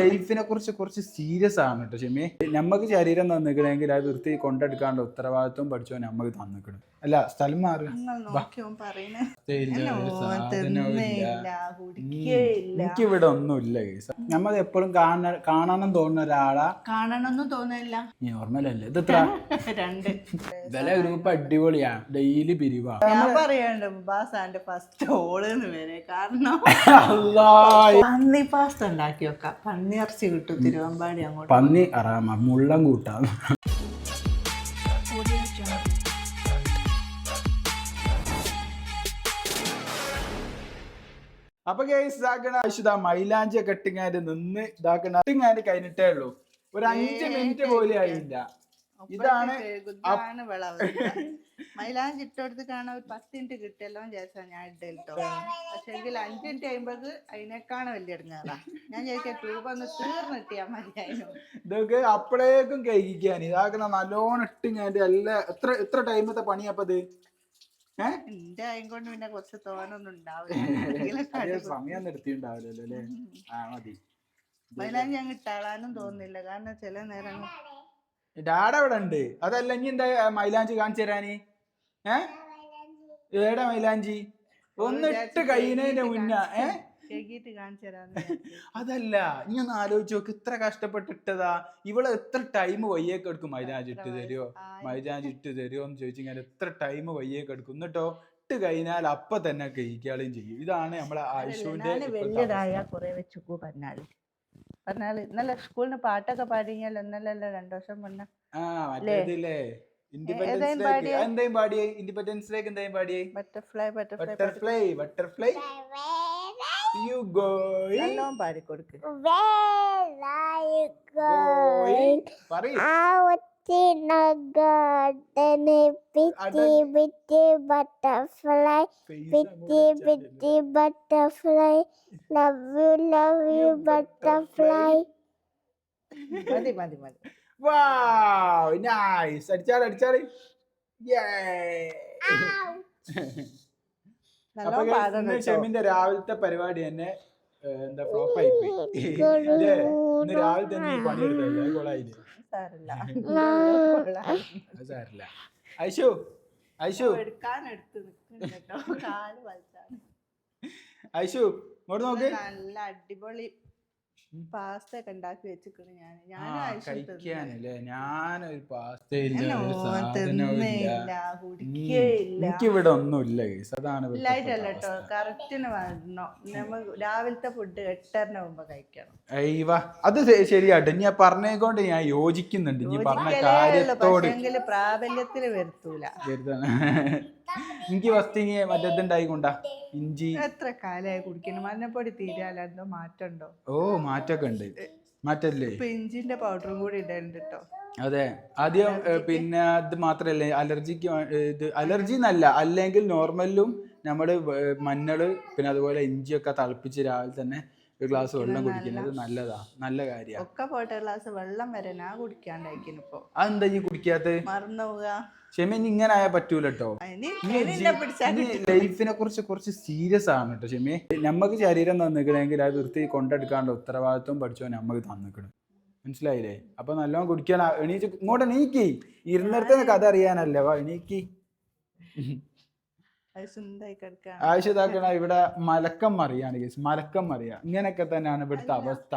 ലൈഫിനെ കുറിച്ച് കുറച്ച് സീരിയസ് ആണ് കേട്ടോ ഷെമി. നമുക്ക് ശരീരം തന്നിക്കണമെങ്കിൽ അത് വൃത്തി കൊണ്ടെടുക്കാണ്ട് ഉത്തരവാദിത്വം പഠിച്ചോ നമുക്ക് തന്നിക്കണം. അല്ല സ്ഥലം മാറുക എനിക്കിവിടെ ഒന്നുമില്ല നമ്മൾ എപ്പോഴും കാണ കാണണം തോന്നുന്ന ഒരാളാ. കാണണമെന്നും തോന്നില്ല നോർമലല്ലേ ഇത് രണ്ട്. വില ഗ്രൂപ്പ് അടിപൊളിയാണ് ഡെയിലി പിരിവാ. ഞാൻ പറയണ്ട് ബാസാന്റെ ഫസ്റ്റ് ഓളെന്ന് വരെ കാരണം പന്നി പാസ്ത ഉണ്ടാക്കി വെക്കാം പന്നിയിറച്ചി കിട്ടും തിരുവമ്പാടി അങ്ങോട്ട്. പന്നി അറാമ മുള്ളം കൂട്ടാ. അപ്പൊ കേസ് ഇതാക്കണ ആവശ്യത മൈലാഞ്ചി ഒക്കെ ഇട്ടിങ്ങാണ്ട് നിന്ന് ഇതാക്കണ ഇട്ടിങ്ങാണ്ട് കഴിഞ്ഞിട്ടേ ഉള്ളൂ. ഒരു അഞ്ച് മിനിറ്റ് പോലും ആയില്ല. ഇതാണ് മൈലാഞ്ചി ഇട്ടടുത്ത് കാണാൻ ഒരു പത്ത് മിനിറ്റ് കിട്ടിയല്ലോ ചേച്ചാ ഞാൻ ഇട്ടോ പക്ഷെ എങ്കിൽ അഞ്ച് മിനിറ്റ് കഴിയുമ്പോക്ക് അതിനേക്കാണ് വലിയ ഇടങ്ങാറാ. ഞാൻ ചേച്ചാ ട്യൂബ് ഒന്ന് തീർന്നിട്ടിയാ മതിയായിരുന്നു. ഇതൊക്കെ അപ്പോഴേക്കും കഴിക്കാൻ. ഇതാക്കണ നല്ലോണം ഇട്ടിങ്ങാണ്ട് എല്ലാ എത്ര എത്ര ടൈമത്തെ പണിയപ്പത് എന്റെ ആയും കൊണ്ട് പിന്നെ കുറച്ച് തോനൊന്നും ഉണ്ടാവില്ല. സമയം നിർത്തിണ്ടാവില്ലല്ലോ അല്ലേ? ആ മതി. മൈലാഞ്ചി ഞാൻ ഇട്ടാളാനും തോന്നുന്നില്ല. കാരണം ചില നേരം ഡാഡ അവിടെ ഉണ്ട്. അതല്ല ഇനി എന്താ മൈലാഞ്ചി കാണിച്ചു തരാന്? ഏ? ഏടാ മൈലാഞ്ചി? ഒന്നിട്ട് കഴിയുന്നതിന്റെ മുന്നേ ഏ? കേക്കിട്ട് കാണിച്ചു തരാന്ന്. അതല്ല ഇനി ഒന്ന് ആലോചിച്ച് നോക്ക് ഇത്ര കഷ്ടപ്പെട്ടിട്ടതാ ഇവൾ എത്ര ടൈം വയ്യേക്ക് എടുക്കും? മൈലാഞ്ചി ഇട്ട് തരുമോ. മൈലാഞ്ചി ഇട്ട് തരുമോ എന്ന് ചോദിച്ചു കഴിഞ്ഞാൽ എത്ര ടൈം വയ്യേക്ക് എടുക്കും? എന്നിട്ടോ ഇട്ട് കഴിഞ്ഞാൽ അപ്പൊ തന്നെ കഴിക്കുകയും ചെയ്യും. ഇതാണ് നമ്മളെ ആയുഷുവിന്റെ വലിയതായ കുറെ വെച്ചു പറഞ്ഞാൽ. പറഞ്ഞാൽ ഇന്നലെ സ്കൂളിന് പാട്ടൊക്കെ പാടിയാൽ ഇന്നലെ രണ്ടു വർഷം മുന്നേ? ആ മറ്റേതില്ലേ? ഇൻഡിപെൻഡൻസ് ഏതായും പാടിയേ? എന്തായും പാടിയേ? ഇൻഡിപെൻഡൻസ് ഡേക്ക് എന്തായും പാടിയേ? Butterfly butterfly butterfly butterfly you going? നല്ലോണം പാടിക്കൊടുക്ക് Where are you going? പറയ് Out in a garden, a bitty bitty butterfly, bitty bitty butterfly. Love you, love you, butterfly. മതി മതി മതി Wow, nice. അടിച്ചാൽ അടിച്ചാൽ Yay. അപ്പൊ നല്ലോണം guys, പാടണം ഇന്ന് കേട്ടോ. ഷെമിന്റെ രാവിലത്തെ പരിപാടി തന്നെ എന്താ ഫ്ലോപ്പ് ആയി? ഇന്ന് രാവിലെ തന്നെ ഈ പണി എടുത്തല്ലേ കൊളായില്ലേ സാരില്ല. ഐഷു ഐഷു എടുക്കാൻ എടുത്ത് നിൽക്കുന്നു കേട്ടോ. കാൽ വലിച്ചാണ്. ഐഷു ഇങ്ങോട്ട് നോക്ക്. നല്ല അടിപൊളി പാസ്ത ഒക്കെ ഉണ്ടാക്കി വെച്ചിക്കണ് ഞാൻ കഴിക്കാനല്ലേ? ഞാനൊരു. എനിക്കിവിടെ ഒന്നുമില്ല അതാണ് ഇല്ലായിട്ടല്ല കേട്ടോ. കറക്റ്റിന് വരണോ. നമ്മൾ രാവിലത്തെ ഫുഡ് എട്ടരന് മുമ്പ് കഴിക്കണം. അയ്യവ അത് ശരിയാട്ടെ. ഞാൻ പറഞ്ഞേക്കൊണ്ട് ഞാൻ യോജിക്കുന്നുണ്ട്. ഇനി പറഞ്ഞ കാര്യത്തോട് പ്രാബല്യത്തിൽ വരുത്തൂല. എനിക്ക് ഫസ്റ്റ് ഇനി മറ്റേതുണ്ടായിക്കൊണ്ടാ ഇഞ്ചി. എത്ര കാലായി കുടിക്കണം മഞ്ഞപ്പൊടി തീരാലോ എന്തോ മാറ്റം ഓ മാറ്റൊക്കെ ഉണ്ട്. മാറ്റല്ലേ ഇപ്പൊ ഇഞ്ചിന്റെ പൗഡറും കൂടി ഇടലുണ്ട് കേട്ടോ അതെ. ആദ്യം പിന്നെ അത് മാത്രല്ലേ അലർജിക്ക് ഇത് അലർജി എന്നല്ല അല്ലെങ്കിൽ നോർമലും നമ്മൾ മഞ്ഞൾ പിന്നെ അതുപോലെ ഇഞ്ചിയൊക്കെ തിളപ്പിച്ച് രാവിലെ തന്നെ ഒരു ഗ്ലാസ് വെള്ളം കുടിക്കുന്നത് നല്ലതാ നല്ല കാര്യമാണ് ഒക്കെ പോയിട്ട് ഗ്ലാസ് വെള്ളം വരെ ഞാൻ കുടിക്കാണ്ടായിരിക്കുന്നു ഇപ്പൊ. അതെന്താ ഈ കുടിക്കാത്ത? മറന്നു ക്ഷമ ഇങ്ങനെ ആയാൽ പറ്റൂല. കേട്ടോ ലൈഫിനെ കുറിച്ച് കുറച്ച് സീരിയസ് ആണ് കേട്ടോ ക്ഷമേ. നമുക്ക് ശരീരം തന്നിക്കണമെങ്കിൽ അത് വൃത്തി കൊണ്ടെടുക്കാണ്ട് ഉത്തരവാദിത്വം പഠിച്ചോ നമ്മക്ക് തന്നിക്കണം. മനസ്സിലായില്ലേ? അപ്പൊ നല്ലോണം കുടിക്കാൻ എണീച്ച് ഇങ്ങോട്ട് നീക്കി ഇരുന്നിടത്ത് കഥ അറിയാനല്ലേ വാ എണീക്കി. ആവശ്യതാക്കണ ഇവിടെ മലക്കം മറിയാണ് കേസ് മലക്കം മറിയ. ഇങ്ങനെയൊക്കെ തന്നെയാണ് ഇവിടുത്തെ അവസ്ഥ.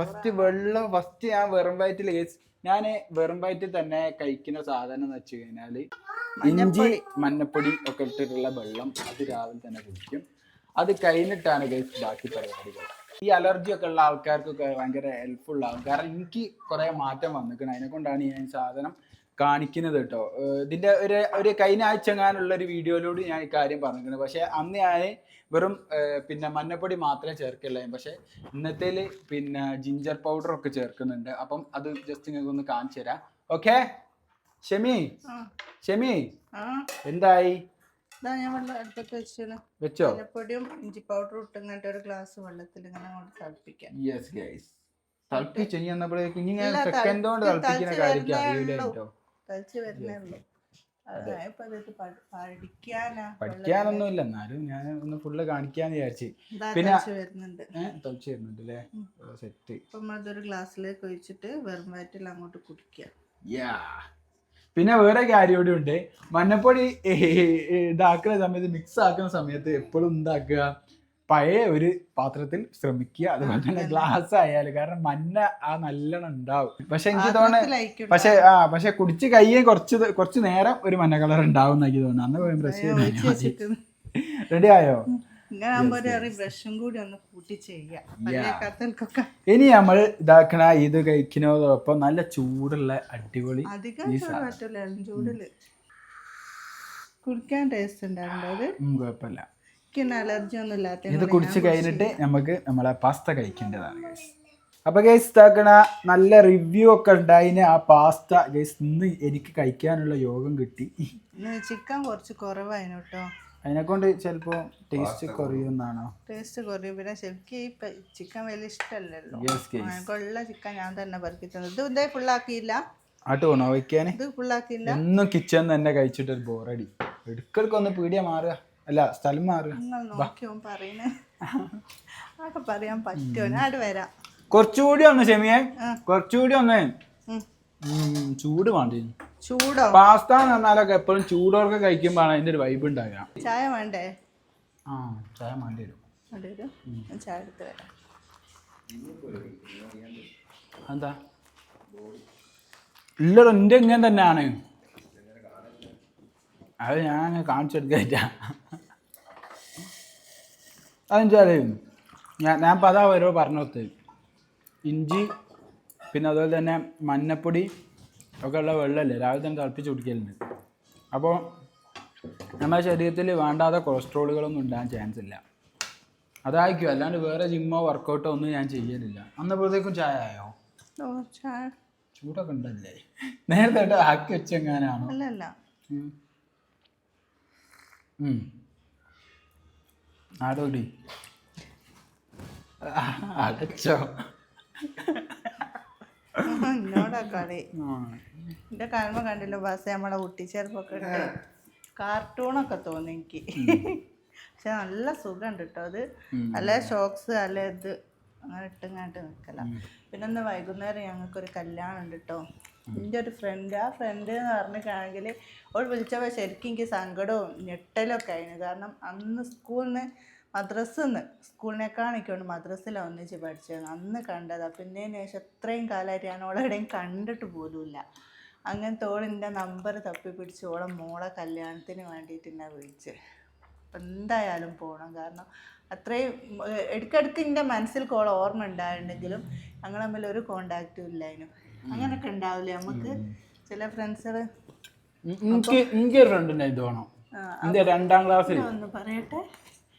ഫസ്റ്റ് വെള്ളം ഫസ്റ്റ് ഞാൻ വെറും വയറ്റിൽ കേസ് ഞാൻ വെറും വയറ്റിൽ തന്നെ കഴിക്കുന്ന സാധനം എന്ന് വെച്ച് കഴിഞ്ഞാൽ ഇഞ്ചി മഞ്ഞപ്പൊടി. ഒക്കെ ഇട്ടിട്ടുള്ള വെള്ളം അത് രാവിലെ തന്നെ കുടിക്കും. അത് കഴിഞ്ഞിട്ടാണ് കേസ് ബാക്കി പരിപാടികൾ. ഈ അലർജി ഒക്കെ ഉള്ള ആൾക്കാർക്കൊക്കെ ഭയങ്കര ഹെൽപ്ഫുൾ ആകും. കാരണം എനിക്ക് കുറെ മാറ്റം വന്നിരിക്കണം. അതിനെ കൊണ്ടാണ് ഞാൻ സാധനം കാണിക്കുന്നത് കേട്ടോ. ഇതിന്റെ ഒരു ഒരു കഴിഞ്ഞ ആഴ്ച ഞാനുള്ള ഒരു വീഡിയോയിലൂടെ ഞാൻ ഈ കാര്യം പറഞ്ഞിരിക്കുന്നത് പക്ഷെ അന്ന് ഞാൻ വെറും പിന്നെ മഞ്ഞപ്പൊടി മാത്രമേ ചേർക്കുള്ളൂ പക്ഷെ ഇന്നത്തേൽ പിന്നെ ജിഞ്ചർ പൗഡർ ഒക്കെ ചേർക്കുന്നുണ്ട്. അപ്പം അത് ജസ്റ്റ് നിങ്ങൾക്ക് ഒന്ന് കാണിച്ചു തരാം. ഓക്കെ? ഷെമി? ഷെമി? എന്തായി? വെച്ചോ? മഞ്ഞപ്പൊടിയും ഇഞ്ചി പൗഡറും ഇട്ട് ഒരു ഗ്ലാസ് വെള്ളത്തിൽ ഇങ്ങനെ അങ്ങോട്ട് തിളപ്പിക്കാം. യെസ് ഗൈസ് തിളപ്പിച്ച് ഇനി സെക്കൻഡ് കൊണ്ട് തിളപ്പിക്കുന്ന കാര്യം അറിയില്ല കേട്ടോ? തളിച്ച് വരുന്നേ ഉള്ളൂ പഠിക്കാനൊന്നുമില്ല എന്നാലും ഞാൻ ഒന്ന് ഫുള്ള് കാണിക്കാന്ന് വിചാരിച്ചു. പിന്നെ- വരുന്നുണ്ട്. അല്ലേ സെറ്റ്. നമ്മളതൊരു ഗ്ലാസ്സിലേക്ക് ഒഴിച്ചിട്ട് വെറും വയറ്റിൽ അങ്ങോട്ട് കുടിക്കുക. യാ. പിന്നെ വേറെ കാര്യം ഉണ്ട്. മഞ്ഞപ്പൊടി ഇതാക്കുന്ന സമയത്ത് മിക്സ് ആക്കുന്ന സമയത്ത് എപ്പോഴും എന്താക്കുക? പഴയ ഒരു പാത്രത്തിൽ ശ്രമിക്കുക. അതുപോലെ തന്നെ ഗ്ലാസ് ആയാലും കാരണം മഞ്ഞ ആ നല്ലോണം ഉണ്ടാവും. പക്ഷെ എനിക്ക് തോന്നുന്നു പക്ഷെ ആ പക്ഷെ കുടിച്ച് കയ്യെ കുറച്ച് കുറച്ച് നേരം ഒരു മഞ്ഞ കളർ ഉണ്ടാവും എനിക്ക് തോന്നുന്നു. അന്ന് പോയി ബ്രഷ് റെഡി ആയോ? ഇനി നമ്മൾ ഇതാക്കണ ഇത് കഴിക്കുന്നതോടൊപ്പം നല്ല ചൂടുള്ള അടിപൊളി കുടിക്കാൻ ടേസ്റ്റ് ഉണ്ടായിരുന്നു കുഴപ്പമില്ല. എനിക്ക് അലർജി ഒന്നും ഇല്ലാത്ത ഇത് കുടിച്ച് കഴിഞ്ഞിട്ട് നമുക്ക് നമ്മളെ പാസ്ത കഴിക്കേണ്ടതാണ് ഗൈസ് അപ്പൊ ഗൈസ് താക്കണ നല്ല റിവ്യൂ ഒക്കെ ഉണ്ടായിന് ആ പാസ്ത. ഗൈസ് ഇന്ന് എനിക്ക് കഴിക്കാനുള്ള യോഗം കിട്ടി. ചിക്കൻ കുറച്ച് കുറവായിരുന്നു കേട്ടോ. അതിനെ കൊണ്ട് ചിലപ്പോ ടേസ്റ്റ് കുറയുമെന്നാണോ ടേസ്റ്റ് കുറയും. പിന്നെ ശരിക്കും ഈ ചിക്കൻ വലിയ ഇഷ്ടമല്ലല്ലോ. ഞങ്ങൾക്കുള്ള ചിക്കൻ ഞാൻ തന്നെ പറക്കി തന്നത് ഇത് ഇതേ ഫുള്ളാക്കിയില്ല ആട്ടുപോണോ വയ്ക്കാന് ഇത് ഫുള്ളാക്കിയില്ല എന്നും കിച്ചൺ തന്നെ കഴിച്ചിട്ട് ഒരു ബോറടി എടുക്കൽക്കൊന്ന് പീടിയ മാറുക. അല്ല സ്ഥലം മാറി. നോക്കിയോ പറയുന്നേ. അതൊക്കെ പറയാൻ പറ്റുമോ ഞാൻ അവിടെ വരാം. കുറച്ചുകൂടി ഒന്ന് ക്ഷമിയേ ആ. കുറച്ചുകൂടി ഒന്ന്. ചൂട് വേണ്ടി? ചൂടോ? പാസ്ത എന്ന് പറഞ്ഞാലൊക്കെ എപ്പോഴും ചൂടോർക്ക് കഴിക്കുമ്പോഴാണ് അതിന്റെ ഒരു വൈബ് ഉണ്ടാകുക ചായ വേണ്ടേ? ആ ചായ വേണ്ടി വരും. ചായ എടുത്ത് വരാം. എന്താ? ഇല്ലടോ എന്റെ ഇങ്ങനെ തന്നെയാണ്. അത് ഞാൻ കാണിച്ചെടുക്കായിട്ടാ. അതെന്തായാലേ ഞാൻ ഞാൻ ഇപ്പോൾ അതാ ഓരോ പറഞ്ഞു കൊടുത്തത് ഇഞ്ചി പിന്നെ അതുപോലെ തന്നെ മഞ്ഞപ്പൊടി ഒക്കെ ഉള്ള വെള്ളമല്ലേ രാവിലെ തന്നെ തിളപ്പിച്ച് കുടിക്കലുണ്ട്. അപ്പോൾ നമ്മുടെ ശരീരത്തിൽ വേണ്ടാത്ത കൊളസ്ട്രോളുകളൊന്നും ഉണ്ടാകാൻ ചാൻസ് ഇല്ല. അതായിരിക്കും. അല്ലാണ്ട് വേറെ ജിമ്മോ വർക്കൗട്ടോ ഒന്നും ഞാൻ ചെയ്യലില്ല. അന്നപ്പോഴത്തേക്കും ചായ ആയോ? ചൂടൊക്കെ ഉണ്ടല്ലേ? നേരത്തെ ആക്കി വെച്ചെങ്ങാനാണോ? അല്ല അല്ല ഉം. ഉം. ആടോടി അടച്ചോ എന്നോടാ കളി. എന്റെ കാൽമ കണ്ടില്ല ബസ് നമ്മളെ കുട്ടിച്ചേർപ്പൊക്കെ ഇട്ട്? കാർട്ടൂണൊക്കെ തോന്നി എനിക്ക്. പക്ഷെ നല്ല സുഖമുണ്ട് കേട്ടോ അത്. നല്ല ഷോക്സ് നല്ല ഇത്. അങ്ങനെ ഇട്ടുങ്ങാണ്ട് നിൽക്കല പിന്നെ ഒന്ന് വൈകുന്നേരം ഞങ്ങൾക്കൊരു കല്യാണം ഉണ്ട് കേട്ടോ എന്റെ ഒരു ഫ്രണ്ട് ആ ഫ്രണ്ട് എന്ന് പറഞ്ഞിട്ടാണെങ്കിൽ അവൾ വിളിച്ചപ്പോൾ ശരിക്കും എനിക്ക് സങ്കടവും ഞെട്ടലൊക്കെ ആയിരുന്നു. കാരണം അന്ന് സ്കൂളിൽ നിന്ന് മദ്രസ്സിൽ നിന്ന് സ്കൂളിനേക്കാൾ എനിക്കൊണ്ട് മദ്രസിലാണ് ഒന്നിച്ച് പഠിച്ചത്. അന്ന് കണ്ടതാണ് പിന്നെ ശേഷം എത്രയും കാലമായിട്ട് ഞാൻ ഓളെവിടെയും കണ്ടിട്ട് പോലുമില്ല. അങ്ങനത്തെ ഓളിന്റെ നമ്പർ തപ്പി പിടിച്ച് ഓളെ മോളെ കല്യാണത്തിന് വേണ്ടിയിട്ട് എന്നെ വിളിച്ച്. എന്തായാലും പോകണം കാരണം അത്രയും ഇടയ്ക്കിടയ്ക്ക് എന്റെ മനസ്സിൽ കോൾ ഓർമ്മ ഉണ്ടായിട്ടുണ്ടെങ്കിലും ഞങ്ങൾ തമ്മിൽ ഒരു കോണ്ടാക്റ്റും ഇല്ലായിരുന്നു. അങ്ങനെയൊക്കെ ഉണ്ടാവില്ലേ? നമുക്ക് ചില ഫ്രണ്ട്സ് എനിക്ക് എനിക്കൊരു ഫ്രണ്ടിനെ ഇത് വേണം. എന്റെ രണ്ടാം ക്ലാസ്സിൽ ഒന്ന് പറയട്ടെ?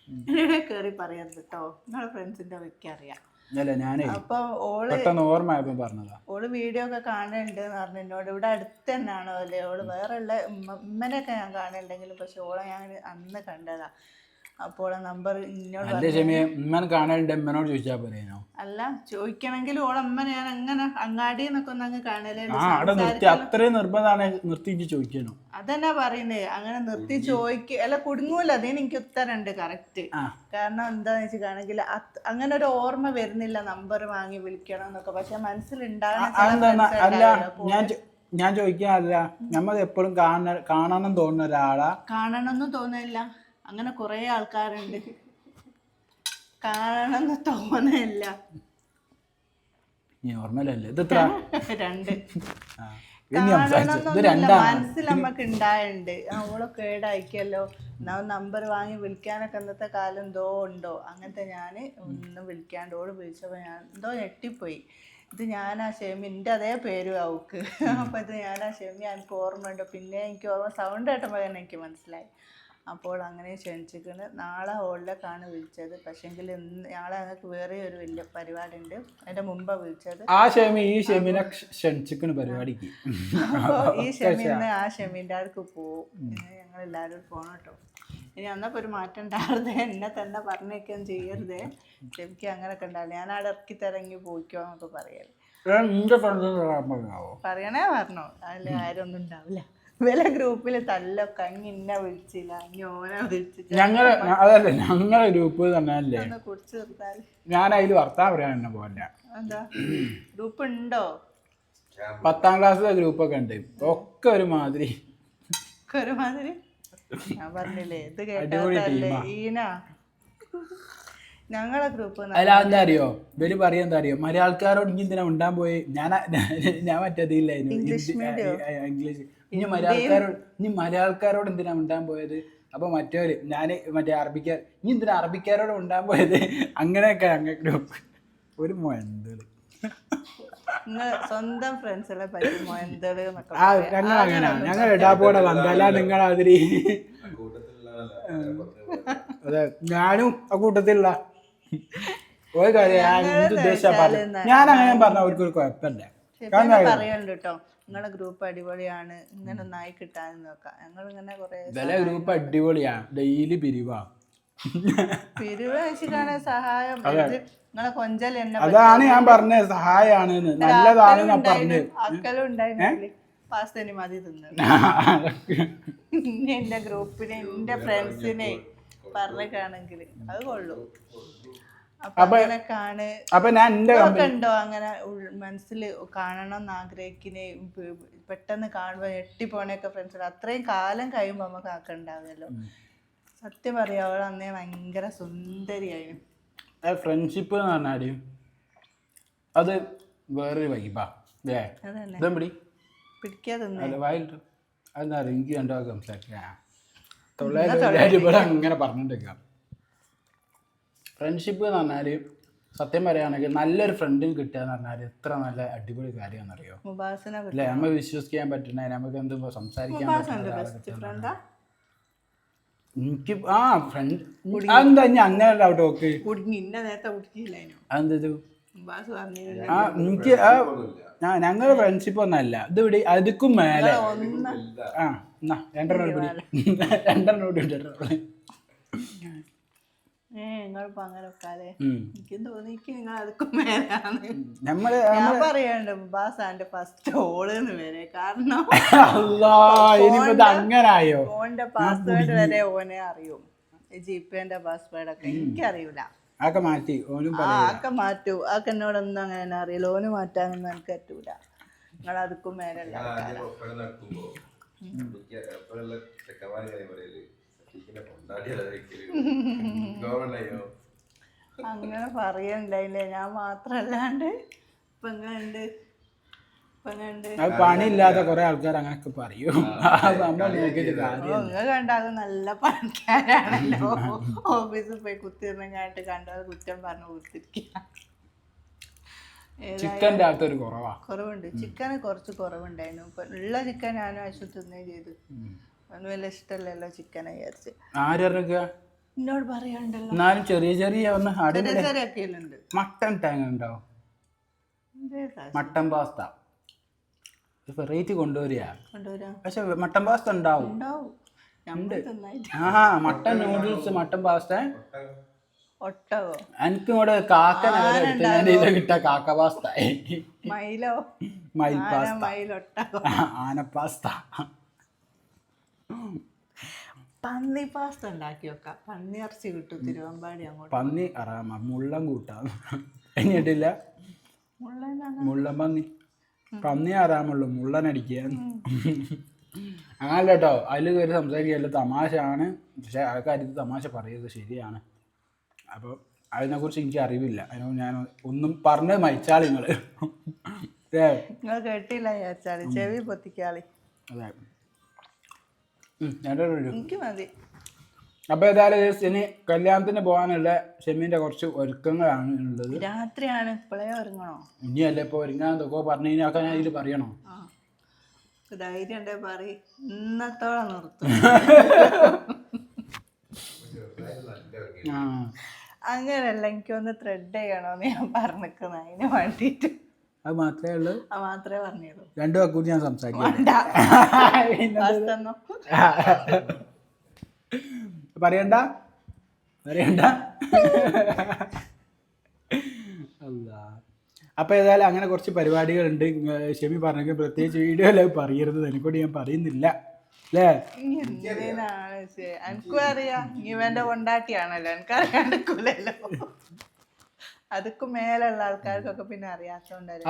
എന്നോട് കയറി പറയരുത് കേട്ടോ നിങ്ങളെ ഫ്രണ്ട്സിന്റെ ഒക്കെ അറിയാം. അപ്പോൾ ഓൾ പറഞ്ഞതാ. ഓൾ വീഡിയോ ഒക്കെ കാണുന്നുണ്ട് എന്ന് പറഞ്ഞു എന്നോട്. ഇവിടെ അടുത്ത് തന്നെയാണോ അല്ലേ? ഓൾ വേറെ ഉള്ള ഉമ്മനെയൊക്കെ ഞാൻ കാണുന്നുണ്ടെങ്കിലും പക്ഷെ ഓളെ ഞാൻ അന്ന് കണ്ടതാ. അപ്പോൾ നമ്പർ എന്നോട് എന്റെ ക്ഷമയെ ഉമ്മനെ കാണാനുണ്ട് ഉമ്മനോട് ചോദിച്ചാ പോരേനോ? അല്ല ചോദിക്കണമെങ്കിൽ ഓളെ അമ്മനെ ഞാൻ അങ്ങനെ അങ്ങാടി എന്നൊക്കെ ഒന്ന് അങ്ങ് കാണലുണ്ട് ആ അവിടെ നിർത്തി അത്രയും നിർബന്ധമാണ് നിർത്തിയിട്ട് ചോദിക്കണോ? അതന്നെ പറയുന്നേ അങ്ങനെ നിർത്തി ചോദിക്ക അല്ല കുടുങ്ങൂല അതിന് എനിക്ക് ഉത്തരണ്ട് കറക്റ്റ് കാരണം എന്താന്ന് വെച്ചിട്ടാണെങ്കിൽ അങ്ങനെ ഒരു ഓർമ്മ വരുന്നില്ല നമ്പർ വാങ്ങി വിളിക്കണം എന്നൊക്കെ. പക്ഷെ മനസ്സിലുണ്ടാകുന്ന അല്ല. ഞാൻ ചോദിക്കാനല്ല നമ്മൾ എപ്പോഴും കാണ കാണണം തോന്നുന്ന ഒരാളാ. കാണണമെന്ന് തോന്നില്ല അങ്ങനെ കുറെ ആൾക്കാരുണ്ട്. കാണണമെന്ന് തോന്നില്ല ഓർമ്മയിലല്ലേ? ഇത് എത്ര? രണ്ട്. ആ, മനസ്സിൽ നമുക്ക് ഉണ്ടായുണ്ട് അവളെ കേടായിക്കല്ലോ. നമ്പർ വാങ്ങി വിളിക്കാനൊക്കെ ഇന്നത്തെ കാലം എന്തോ ഉണ്ടോ? അങ്ങനത്തെ ഞാൻ ഒന്ന് വിളിക്കാണ്ട് ഓട് വിളിച്ചപ്പോൾ ഞാൻ എന്തോ ഞെട്ടിപ്പോയി. ഇത് ഞാനാ ഷെമി എന്റെ അതേ പേരും അവക്ക് അപ്പോൾ ഇത് ഞാൻ ആ ഷെമി എനിക്ക് ഓർമ്മയുണ്ട്. പിന്നെ എനിക്ക് ഓർമ്മ സൗണ്ട് കേട്ടപ്പോൾ തന്നെ എനിക്ക് മനസ്സിലായി. അപ്പോൾ അങ്ങനെ ക്ഷണിച്ചിരിക്കുന്നത് നാളെ ഹോളിലേക്കാണ് വിളിച്ചത്. പക്ഷേങ്കിൽ നാളെ ഞങ്ങൾക്ക് വേറെ ഒരു വലിയ പരിപാടി ഉണ്ട് അതിന്റെ മുമ്പാണ് വിളിച്ചത്. ആ ഷെമി ഈ ഷെമിനെ ക്ഷ- ക്ഷണിച്ചിക്കണ് പരിപാടിക്ക്. ഈ ഷെമിന്ന് ആ ഷെമിന്റെ അടുത്ത് പോവും. ഇന്ന് ഞങ്ങൾ എല്ലാവരും പോകണം കേട്ടോ. ഇനി അന്നപ്പോ ഒരു മാറ്റം ഉണ്ടാകരുത് എന്നെ തന്നെ പറഞ്ഞേക്കാൻ ചെയ്യരുത്. ഷെമിക്ക് അങ്ങനെയൊക്കെ ഉണ്ടാവില്ല. ഞാൻ അവിടെ ഇറക്കി തിരങ്ങി പോയിക്കോ എന്നൊക്കെ പറയൽ. പറയണേ പറഞ്ഞോ. അതിൽ ആരും ഒന്നും ഉണ്ടാവില്ല. ഇവലെ ഗ്രൂപ്പിൽ തല്ലൊക്കെ അങ്ങ് ഇന്നെ വിളിച്ചില്ല ഓനെ വിളിച്ചിട്ട് ഞങ്ങൾ അതല്ല ഞങ്ങളെ ഗ്രൂപ്പ് തന്നെയല്ലേ? ഒന്ന് കുടിച്ച് തീർത്താൽ ഞാൻ അതിൽ വർത്താൻ പറയാൻ തന്നെ പോകല്ല എന്താ ഗ്രൂപ്പ് ഉണ്ടോ പത്താം ക്ലാസ്സിലെ ഗ്രൂപ്പൊക്കെ ഉണ്ട്. ഒക്കെ ഒരുമാതിരി ഒക്കെ ഒരുമാതിരി ഞാൻ പറഞ്ഞില്ലേ ഇത് അടിപൊളി ടീമാ. ഈന. ഞങ്ങളെ ഗ്രൂപ്പ് അതിൽ എന്താ അറിയോ? ഇവർ പറയാ എന്താ അറിയോ? മലയാൾക്കാരോട് ഇനി എന്തിനാ ഉണ്ടാൻ പോയി? ഞാൻ ഞാൻ മറ്റേതില്ലായിരുന്നു. ഇംഗ്ലീഷ് ഇംഗ്ലീഷ് ഇനി മലയാൾക്കാരോട് ഇനി മലയാൾക്കാരോട് എന്തിനാ ഉണ്ടാൻ പോയത്? അപ്പൊ മറ്റവര് ഞാൻ മറ്റേ അറബിക്കാർ ഇനി എന്തിനാ അറബിക്കാരോട് ഉണ്ടാൻ പോയത്? അങ്ങനെയൊക്കെ അങ്ങനെ ഗ്രൂപ്പ് ഒരു നിങ്ങൾ സ്വന്തം ഫ്രണ്ട്സുകളെ പറ്റി മൊയന്തൾ ഞങ്ങൾ അങ്ങനെയാണ് ഞങ്ങൾ ഇടാപ്പോടെ വന്നല്ല നിങ്ങൾ അതിരി അതെ ഞാനും ആ കൂട്ടത്തിലുള്ള ഒരു കാര്യം ഉദ്ദേശിച്ചാ ഞാൻ അങ്ങനെ പറഞ്ഞ അവർക്ക് ഒരു കുഴപ്പമില്ല ഷെഫീന പറയുന്നുണ്ട് കേട്ടോ നിങ്ങളെ ഗ്രൂപ്പ് അടിപൊളിയാണ്. ഇങ്ങനെ ഒന്നായി കിട്ടാൻ നോക്കാം. ഞങ്ങൾ ഇങ്ങനെ കുറെ ഗ്രൂപ്പ് അടിപൊളിയാണ് ഡെയിലി പിരിവാ. പിരിവ് വെച്ചിട്ടാണ് സഹായം. ഇത് നിങ്ങളെ കൊഞ്ചൽ എന്നെ അതാണ് ഞാൻ പറഞ്ഞത്. സഹായമാണ് നല്ലതാണ് ഞാൻ പറഞ്ഞത്. അക്കലും ഉണ്ടായിരുന്നു പാസ്തനി മതി തിന്നു. ഇനി എന്റെ ഗ്രൂപ്പിനെ എന്റെ ഫ്രണ്ട്സിനെ പറഞ്ഞേക്കാണെങ്കിൽ അത് കൊള്ളു. അപ്പൊ അങ്ങനെയൊക്കെയാണ്. അപ്പൊ ഞാൻ എന്റെ ഉണ്ടോ അങ്ങനെ മനസ്സിൽ കാണണം എന്ന് ആഗ്രഹിക്കുന്ന പെട്ടെന്ന് കാണുമ്പോ ഞെട്ടിപ്പോണൊക്കെ ഫ്രണ്ട്സ് അത്രയും കാലം കഴിയുമ്പോ നമുക്ക് ആക്കണ്ടാവുമല്ലോ. സത്യം പറയാ അവൾ അന്നേ ഭയങ്കര സുന്ദരിയായിരുന്നു ഫ്രണ്ട്ഷിപ്പ് എന്ന് പറഞ്ഞാൽ അത് വേറൊരു വൈബാ ഏ പിടിക്കാതെ അതെന്താ എനിക്ക് രണ്ടോ സംസാരിക്കാം. തൊള്ളായിരം ഇവിടെ അങ്ങനെ പറഞ്ഞിട്ടേക്കാം ഫ്രണ്ട്ഷിപ്പ് എന്ന് പറഞ്ഞാൽ സത്യം പറയുകയാണെങ്കിൽ നല്ലൊരു ഫ്രണ്ടിന് കിട്ടുക എന്ന് പറഞ്ഞാൽ എത്ര നല്ല അടിപൊളി കാര്യമാണെന്നറിയോ? അറിയോ അല്ലേ? നമ്മൾ വിശ്വസിക്കാൻ പറ്റുന്ന നമുക്ക് എന്ത് സംസാരിക്കാൻ പറ്റുന്ന. എനിക്ക് ആ ഫ്രണ്ട് അതെന്താ ഞാൻ അങ്ങനെ ഡൗട്ട് കുടുക്കിയില്ലേനു അതെന്ത് ആ എനിക്ക് ആ ആ ഞങ്ങൾ ഫ്രണ്ട്ഷിപ്പ് ഒന്നല്ല ഇത് ഇവിടെ അതുക്കും മേലെ. ഒന്ന്. ആ എന്നാ രണ്ടെണ്ണം കൂടി. രണ്ടെണ്ണം കൂടി അങ്ങനായോ? ഫോണിന്റെ പാസ്വേഡ് വരെ ഓനെ അറിയും. ജിപേന്റെ പാസ്വേഡ് ഒക്കെ എനിക്കറിയൂല. അതൊക്കെ മാറ്റി ഓനും ആ ആക്കെ മാറ്റൂ. ആക്കെ എന്നോടൊന്നും അങ്ങനെ അറിയില്ല. ഓന് മാറ്റാനൊന്നും എനിക്ക് പറ്റൂല. നിങ്ങൾ അതുക്കും മേലല്ല? അങ്ങനെ പറയണ്ടായില്ലേ? ഞാൻ മാത്രല്ലാണ്ട് ഇപ്പൊ അത് പണിയില്ലാത്ത കുറെ ആൾക്കാർ അങ്ങനെയൊക്കെ പറയും. അത് നമ്മൾ നോക്കിയിട്ട് കാര്യം നിങ്ങൾ കണ്ടാൽ നല്ല പണിക്കാരാണല്ലോ. ഓഫീസിൽ പോയി കുത്തിരുന്നങ്ങായിട്ട് കണ്ടത് കുറ്റം പറഞ്ഞു കുത്തിരിക്കുക ചിക്കന്റെ അകത്തൊരു കുറവാ. കുറവുണ്ട്. ചിക്കന് കുറച്ച് കുറവുണ്ടായിരുന്നു. ഇപ്പൊ ഉള്ള ചിക്കൻ ഞാനും അശു തിന്നുകയും ചെയ്തു. ഒന്നും വലിയ ഇഷ്ടമല്ലല്ലോ ചിക്കനെ വിചാരിച്ച്. ആരറിയുക എന്നോട് പറയാണ്ടല്ലോ. എന്നാലും ചെറിയ ചെറിയ ഒന്ന് ചെറിയ ചെറിയ മട്ടൻ ടാങ് ഉണ്ടാവും മട്ടൻ പാസ്ത. വെറൈറ്റി കൊണ്ടുവരിക. കൊണ്ടുവരാം പക്ഷെ മട്ടൻ പാസ്ത ഉണ്ടാവും. ആ മട്ടൻ നൂഡിൽസ് മട്ടൻ പാസ്ത എനിക്ക് ഇവിടെ കാക്ക കിട്ട കാക്ക പാസ്ത മൈലോ മൈൽ പാസ്ത ആന പാസ്ത പന്നി പാസ്ത ഉണ്ടാക്കി വെക്കാം. പന്നി ഇറച്ചി കിട്ടും തിരുവമ്പാടി അങ്ങോട്ട്. പന്നി അറാമ മുള്ളം കൂട്ടാം. എന്നിട്ടില്ല മുള്ളനാണ് മുള്ളൻ പന്നി. പന്നി ആറാമുള്ളൂ മുള്ളൻ അടിക്കാൻ അങ്ങനല്ല കേട്ടോ അതിൽ കയറി സംസാരിക്കുകയല്ല തമാശയാണ്. പക്ഷെ ആ കാര്യത്തിൽ തമാശ പറയുന്നത് ശരിയാണ്. അപ്പോൾ അതിനെക്കുറിച്ച് എനിക്ക് അറിവില്ല. അതിനോട് ഞാൻ ഒന്നും പറഞ്ഞ് മരിച്ചാൾ നിങ്ങൾ കേട്ടില്ല ചെവി പൊത്തിക്കാളി. അതെ. എനിക്ക് മതി. അപ്പോൾ ഏതായാലും ഇനി കല്യാണത്തിന് പോകാനുള്ള ഷെമീന്റെ കുറച്ച് ഒരുക്കങ്ങളാണ് ഉള്ളത്. രാത്രിയാണ്. ഇപ്പോഴേ ഒരുങ്ങണോ? ഇനിയല്ലേ ഇപ്പോൾ ഒരുങ്ങാൻ എന്തൊക്കെ പറഞ്ഞു കഴിഞ്ഞാൽ ഞാൻ ഇതിൽ പറയണോ? ധൈര്യം ഉണ്ടേ പറ ഇന്നത്തോളം നിർത്തും. ആ. അങ്ങനെയല്ല എനിക്കൊന്ന് ത്രെഡ് ചെയ്യണോന്ന് ഞാൻ പറഞ്ഞിരിക്കുന്നത് അതിന് വേണ്ടിയിട്ട് അത് മാത്രമേ ഉള്ളൂ? അത് മാത്രമേ പറഞ്ഞുള്ളൂ. രണ്ടു വാക്കൂടി ഞാൻ സംസാരിക്കാം? പറയണ്ട. പറയണ്ട. അല്ല. അപ്പൊ ഏതായാലും അങ്ങനെ കുറച്ച് പരിപാടികളുണ്ട്. ഉണ്ട് ഷെമി പറഞ്ഞെങ്കിൽ പ്രത്യേകിച്ച് വീഡിയോയിൽ പറയരുത്. എനിക്കോട് ഞാൻ പറയുന്നില്ല. അല്ലേ? ഇനി എന്തിനാണ് ചെ- എനിക്കും അറിയാം ഇവന്റെ കൊണ്ടാട്ടിയാണല്ലോ. എനിക്കറിയാണ്ടിക്കൂലല്ലോ അതൊക്കെ മേലുള്ള ആൾക്കാർക്കൊക്കെ പിന്നെ അറിയാത്തോണ്ടല്ലേ.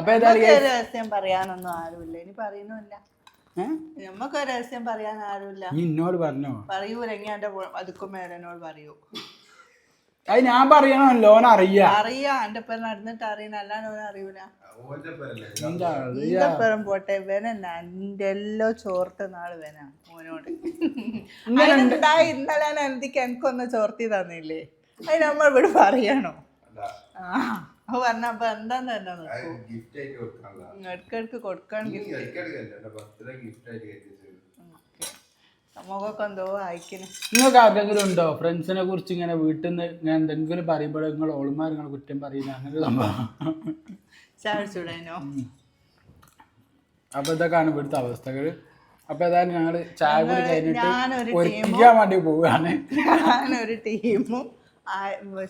രഹസ്യം പറയാനൊന്നും ആരുമില്ല. ഇനി പറയുന്നില്ല നമുക്ക് രഹസ്യം പറയാൻ ആരുമില്ല. നീ എന്നോട് പറഞ്ഞോ? പറയൂലെങ്കിൽ എന്റെ അതുക്കും മേലനോട് പറയൂ. അത് ഞാൻ പറയണോ? ഓൻ അറിയാ. അറിയാ എന്റെ പേര് നടന്നിട്ട് അറിയണ അല്ലാണ്ട് ഓൻ അറിയൂല. ഓന്റെ പേരല്ലേ? എന്താ എന്റെ പേരും പോട്ടെ ഇവനെന്നാ എന്റെ എല്ലോ ചോർത്ത നാൾ വേനാ മോനോട് അതിനെന്തായി ഇന്നലെ എനിക്ക് എനിക്കൊന്ന് ചോർത്തി തന്നില്ലേ? അത് നമ്മൾ ഇവിടെ പറയണോ? അല്ല. ആ അത് പറഞ്ഞപ്പോ എന്താന്ന് തന്നെ നോക്കൂ. ഗിഫ്റ്റ് ആയിട്ട് കൊടുക്കാനുള്ള ഇടക്കിടക്ക് കൊടുക്കാൻ നമുക്കൊക്കെ എന്തോ അയക്കുന്നു നിങ്ങൾക്ക് ആർക്കെങ്കിലും ഉണ്ടോ? ഫ്രണ്ട്സിനെ കുറിച്ച് ഇങ്ങനെ വീട്ടിൽ നിന്ന് ഞാൻ എന്തെങ്കിലും പറയുമ്പോൾ നിങ്ങൾ ഓൾമാർ നിങ്ങൾ കുറ്റം പറയുന്ന അങ്ങനെ സംഭവം? ചാടിച്ചുടനോ? അപ്പൊ ഇതൊക്കെയാണ് ഇവിടുത്തെ അവസ്ഥകൾ അപ്പൊ ഏതായാലും ഞങ്ങൾ ചായ കൂടി കഴിഞ്ഞിട്ട് ഒരുക്കാൻ വേണ്ടി പോവുകയാണ്. ഞാനൊരു ടീമും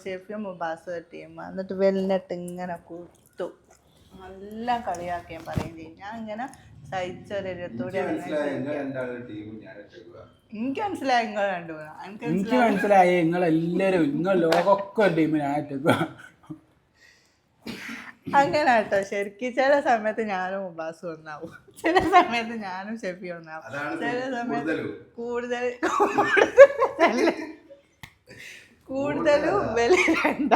ഷെഫിയും മുബാസും ടീമും എന്നിട്ട് വെല്ലിട്ട് ഇങ്ങനെ കുത്തു. നല്ല കളിയാക്കിയാൻ പറയും ചെയ്യും. ഞാൻ ഇങ്ങനെ സഹിച്ചൊരിടത്തൂടെ എനിക്ക് മനസ്സിലായി നിങ്ങൾ രണ്ടു എനിക്ക് മനസ്സിലായി. നിങ്ങളെല്ലാരും നിങ്ങൾ ലോകമൊക്കെ ഒരു ഞാൻ അങ്ങനെ കേട്ടോ. ശരിക്കും ചില സമയത്ത് ഞാനും മുബാസും ഒന്നാവും. ചില സമയത്ത് ഞാനും ഷെഫി ഒന്നാവും. അതാണ് ചില സമയത്ത് കൂടുതൽ കൂടുതൽ കൂടുതലും ഇവർ രണ്ടാളും അപ്പൊ നിങ്ങൾ തമ്മിൽ തെറ്റില്ല. ഞാനൊന്നും പറയാണ്ട് വില ഇരിക്കും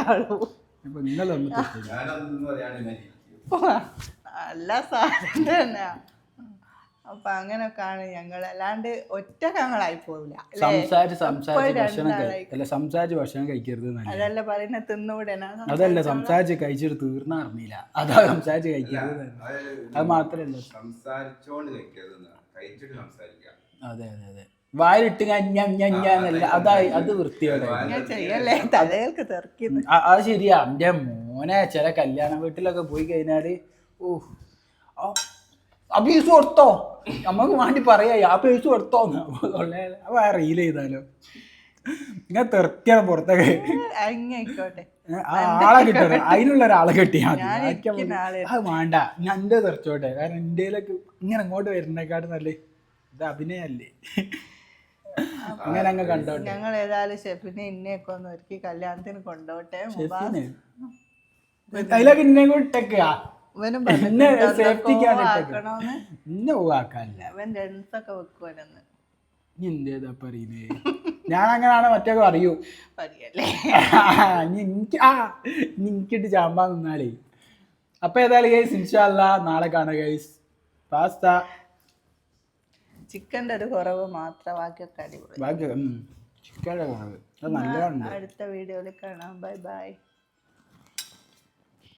നല്ല സാധനം തന്നെ അപ്പൊ അങ്ങനൊക്കെയാണ് ഞങ്ങൾ അല്ലാണ്ട് ഒറ്റ ഞങ്ങളായി പോവില്ല? സംസാരിച്ച് സംസാരിച്ച് ഭക്ഷണം അല്ല സംസാരിച്ച് ഭക്ഷണം കഴിക്കരുത് അതല്ല പറയുന്ന തിന്നൂടെ ഞാൻ അതല്ല സംസാരിച്ച് കഴിച്ചിട്ട് തീർന്ന അറിഞ്ഞില്ല അതാ സംസാരിച്ച് കഴിക്കരുത് അത് അത് മാത്രല്ല സംസാരിച്ചോണ്ട് കഴിക്കരുത് കഴിച്ചിട്ട് സംസാരിക്കാം. അതെ അതെ അതെ. വായിലിട്ട് എന്നല്ല അതായി അത് വൃത്തിയോടെ ഞാൻ ചെയ്യല്ലേ? തലകൾക്ക് തെറിക്കുന്നു. ആ- അത് ശരിയാ. എന്റെ മോനെ ചില കല്യാണ വീട്ടിലൊക്കെ പോയി കഴിഞ്ഞാൽ ഓ പീസ് കൊടുത്തോ? നമുക്ക് വേണ്ടി പറയാ ആ പീസ് കൊടുത്തോ ആ റീൽ ചെയ്താലോ. ഇങ്ങനെ തെറിക്കണം പുറത്തൊക്കെ. ആളെ കിട്ടണം. അതിനുള്ള ഒരാളെ കിട്ടിയാൽ മതി. ആളെ അത് വേണ്ട. ഞാൻ എന്റെ തെറച്ചോട്ടെ. കാരണം എന്റെ ഇങ്ങനെ അങ്ങോട്ട് വരുന്നേക്കാട്ടും നല്ല ഇത് അഭിനയല്ലേ. അങ്ങനെ അങ്ങ് കണ്ടോട്ടെ. ഞങ്ങൾ ഏതായാലും ഷെഫിനെ ഇന്നെയൊക്കെ ഒന്ന് ഒരുക്കി കല്യാണത്തിന് കൊണ്ടോട്ടെ അതിലൊക്കെ ഇന്നെ കൂടി ഇട്ടേക്കുക ഇവനും ആക്കണോന്ന് ഇന്നെ ഒഴിവാക്കാനില്ല വെക്കുവനെന്ന് എന്തേതാ പറയുന്നേ? ഞാൻ അങ്ങനെയാണ് മറ്റൊക്കെ എനിക്ക് ആ എനിക്കിട്ട് ചാമ്പാ നിന്നാലേ. അപ്പൊ ഏതായാലും ഗൈസ് ഇൻഷാല്ല നാളെ കാണുക ഗൈസ് പാസ്ത. ചിക്കന്റെ ഒരു കുറവ് മാത്രം ബാക്കിയൊക്കെ അടിപൊളി. ബാക്കി ചിക്കന്റെ അത് നല്ലതാണ് അടുത്ത വീഡിയോയിൽ കാണാം. Bye bye.